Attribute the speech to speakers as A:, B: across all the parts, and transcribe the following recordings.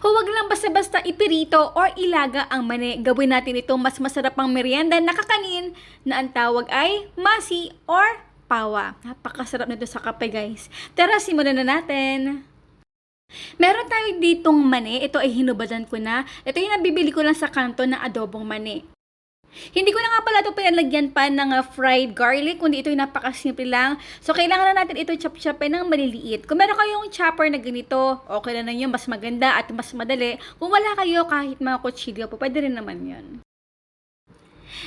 A: Huwag lang basta-basta ipirito or ilaga ang mani. Gawin natin ito mas masarap pang merienda na kakanin na ang tawag ay masi or pawa. Napakasarap nito sa kape guys. Tara, simulan na natin. Meron tayo ditong mani. Ito ay hinubadan ko na. Ito yung nabibili ko lang sa kanto na adobong mani. Hindi ko na nga pala ito pinalagyan pa ng uh, fried garlic, kundi ito yung napakasimple lang. So, kailangan na natin ito chop-chopin ng maliliit. Kung meron kayong chopper na ganito, okay na yun, mas maganda at mas madali. Kung wala kayo, kahit mga kutsilyo po, pwede rin naman yun.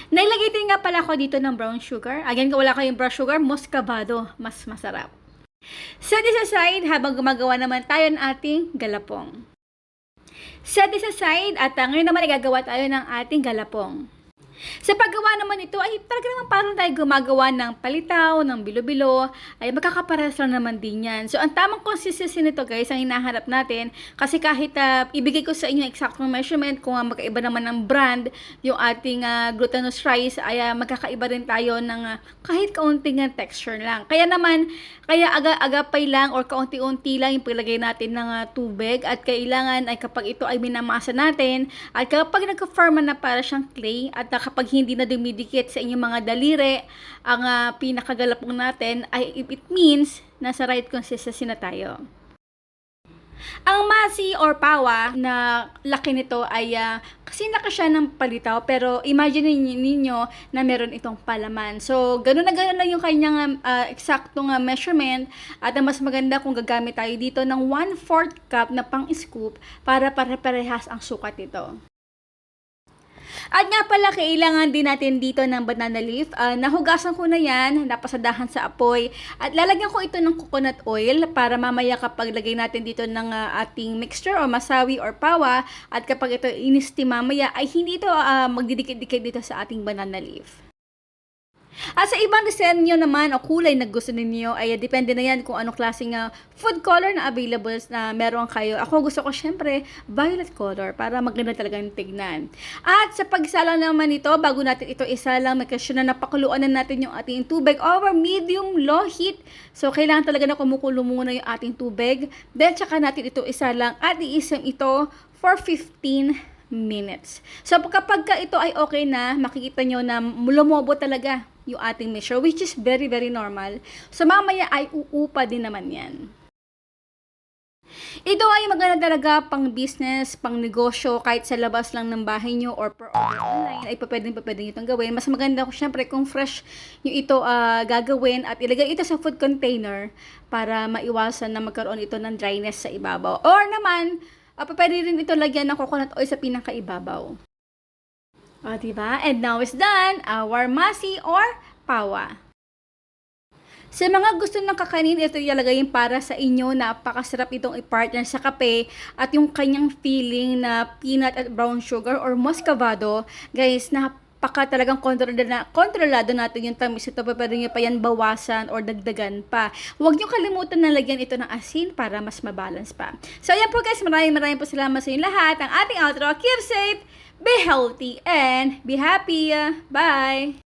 A: Nailagay nga pala ako dito ng brown sugar. Again, kung wala kayong brown sugar, muscovado, mas masarap. Set this aside habang gumagawa naman tayo ng ating galapong. Set this aside at uh, ngayon naman igagawa tayo ng ating galapong. Sa paggawa naman ito ay talaga naman parang tayo gumagawa ng palitaw, ng bilo-bilo, ay magkakapares lang naman din yan. So, ang tamang consistency nito guys, ang hinahanap natin, kasi kahit uh, ibigay ko sa inyo exactong measurement, kung uh, magkaiba naman ng brand, yung ating uh, glutinous rice, ay uh, magkakaiba rin tayo ng uh, kahit kaunting uh, texture lang. Kaya naman, kaya aga-agapay lang or kaunti-unti lang yung paglagay natin ng uh, tubig at kailangan ay kapag ito ay minamasa natin at kapag nagka-forma na para siyang clay at uh, kapag hindi na dumidikit sa inyong mga daliri ang uh, pinakagalapong natin ay it means nasa right consistency na tayo. Ang masi or pawa na laki nito ay uh, kasi laki siya ng palitaw pero imagine ninyo, na meron itong palaman. So, ganun na ganun lang yung kanyang uh, eksaktong uh, measurement at mas maganda kung gagamit tayo dito ng 1/4 cup na pang-scoop para pare-parehas ang sukat nito. At nga pala, kailangan din natin dito ng banana leaf. Uh, nahugasan ko na yan, napasadahan sa apoy. At lalagyan ko ito ng coconut oil para mamaya kapag lagay natin dito ng uh, ating mixture o masawi or pawa at kapag ito inisti mamaya ay hindi ito uh, magdidikit-dikit dito sa ating banana leaf. At sa ibang disenyo naman o kulay na gusto ninyo ay depende na yan kung anong klaseng uh, food color na available na meron kayo. Ako gusto ko syempre violet color para maganda talaga yung tignan. At sa pagsala naman ito, bago natin ito isalang, may kasyon na napakuluan na natin yung ating tubig over medium low heat. So kailangan talaga na kumukulo muna yung ating tubig. Then tsaka natin ito isalang at iisang ito for 15 minutes. So kapag ka ito ay okay na, makikita nyo na lumobo talaga yung ating measure, which is very, very normal. So, mamaya ay uupa din naman yan. Ito ay maganda talaga pang business, pang negosyo, kahit sa labas lang ng bahay nyo or per order online, ay pwedeng pwedeng itong gawin. Mas maganda ko syempre kung fresh yung ito uh, gagawin at ilagay ito sa food container para maiwasan na magkaroon ito ng dryness sa ibabaw. Or naman, uh, pwede rin ito lagyan ng coconut oil sa pinakaibabaw. O, diba? And now is done, our masi or pawa. Sa mga gusto ng kakanin, ito ilalagay para sa inyo. Napakasarap itong i-partner sa kape at yung kanyang feeling na peanut at brown sugar or muscovado. Guys, napaka talagang kontrolado, na, kontrolado natin yung tamis ito. Pwede nyo pa yan bawasan or dagdagan pa. Huwag nyo kalimutan na lagyan ito ng asin para mas mabalance pa. So, ayan po guys. Maraming maraming po salamat sa inyo lahat. Ang ating outro. Keep safe! be healthy and be happy. Bye!